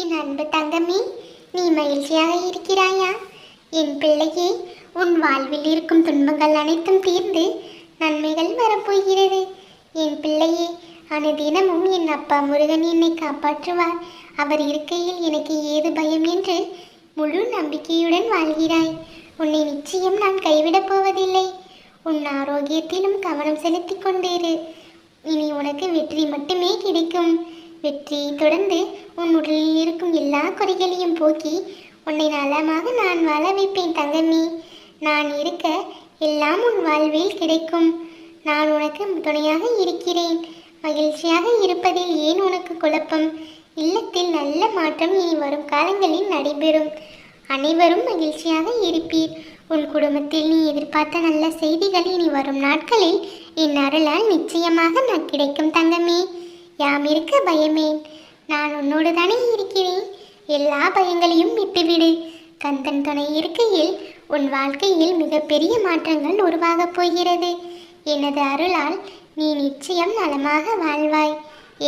என் அன்பு தங்கமே நீ மகிழ்ச்சியாக இருக்கிறாயா? என் பிள்ளையே உன் வாழ்வில் இருக்கும் துன்பங்கள் அனைத்தும் தீர்ந்து நன்மைகள் வரப்போகிறது. என் பிள்ளையே அனுதினமும் என் அப்பா முருகன் என்னை காப்பாற்றுவார். அவர் இருக்கையில் எனக்கு ஏது பயம் என்று முழு நம்பிக்கையுடன் வாழ்கிறாய். உன்னை நிச்சயம் நான் கைவிடப் போவதில்லை. உன் ஆரோக்கியத்திலும் கவனம் செலுத்திக் கொண்டேரு. இனி உனக்கு வெற்றி மட்டுமே கிடைக்கும். வெற்றியை தொடர்ந்து உன் உடலில் இருக்கும் எல்லா குறைகளையும் போக்கி உன்னை நலமாக நான் வாழ வைப்பேன் தங்கமே. நான் இருக்க எல்லாம் உன் வாழ்வில் கிடைக்கும். நான் உனக்கு துணையாக இருக்கிறேன். மகிழ்ச்சியாக இருப்பதில் ஏன் உனக்கு குழப்பம்? இல்லத்தில் நல்ல மாற்றம் இனி வரும் காலங்களில் நடைபெறும். அனைவரும் மகிழ்ச்சியாக இருப்பீர். உன் குடும்பத்தில் நீ எதிர்பார்த்த நல்ல செய்திகள் இனி வரும் நாட்களில் என் அருளால் நிச்சயமாக நான் கிடைக்கும் தங்கமே. யாம் இருக்க பயமேன் நான் உன்னோடு தானே இருக்கிறேன். எல்லா பயங்களையும் விட்டுவிடு. கந்தன் துணை இருக்கையில் உன் வாழ்க்கையில் மிகப்பெரிய மாற்றங்கள் உருவாகப் போகிறது. எனது அருளால் நீ நிச்சயம் நலமாக வாழ்வாய்.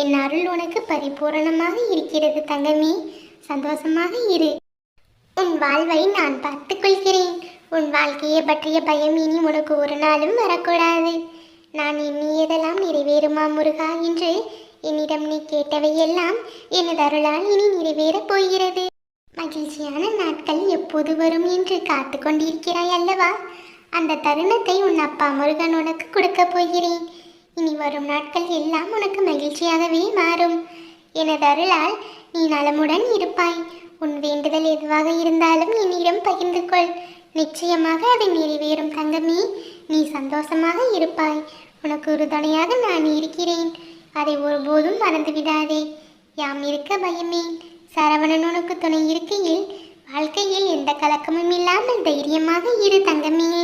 என் அருள் உனக்கு பரிபூரணமாக இருக்கிறது தங்கமே. சந்தோஷமாக இரு. உன் வாழ்வை நான் பார்த்துக்கொள்கிறேன் உன் வாழ்க்கையை பற்றிய பயம் இனி உனக்கு ஒரு நாளும் வரக்கூடாது. நான் எண்ணியதெல்லாம் நிறைவேறுமா முருகா என்று என்னிடம் நீ கேட்டவையெல்லாம் எனது அருளால் இனி நிறைவேறப் போகிறது. மகிழ்ச்சியான நாட்கள் எப்போது வரும் என்று காத்து கொண்டிருக்கிறாய் அல்லவா? அந்த தருணத்தை உன் அப்பா முருகன் உனக்கு கொடுக்கப் போகிறேன். இனி வரும் நாட்கள் எல்லாம் உனக்கு மகிழ்ச்சியாகவே மாறும். எனது அருளால் நீ நலமுடன் இருப்பாய். உன் வேண்டுதல் எதுவாக இருந்தாலும் என்னிடம் பகிர்ந்து கொள். நிச்சயமாக அது நிறைவேறும் தங்கமே. நீ சந்தோஷமாக இருப்பாய். உனக்கு ஒரு துணையாக நான் இருக்கிறேன். அதை ஒருபோதும் மறந்து விடாதே. யாம் இருக்க பயமே. சரவணன் உனக்கு துணை இருக்கையில் வாழ்க்கையில் எந்த கலக்கமும் இல்லாமல் தைரியமாக இரு தங்கமே.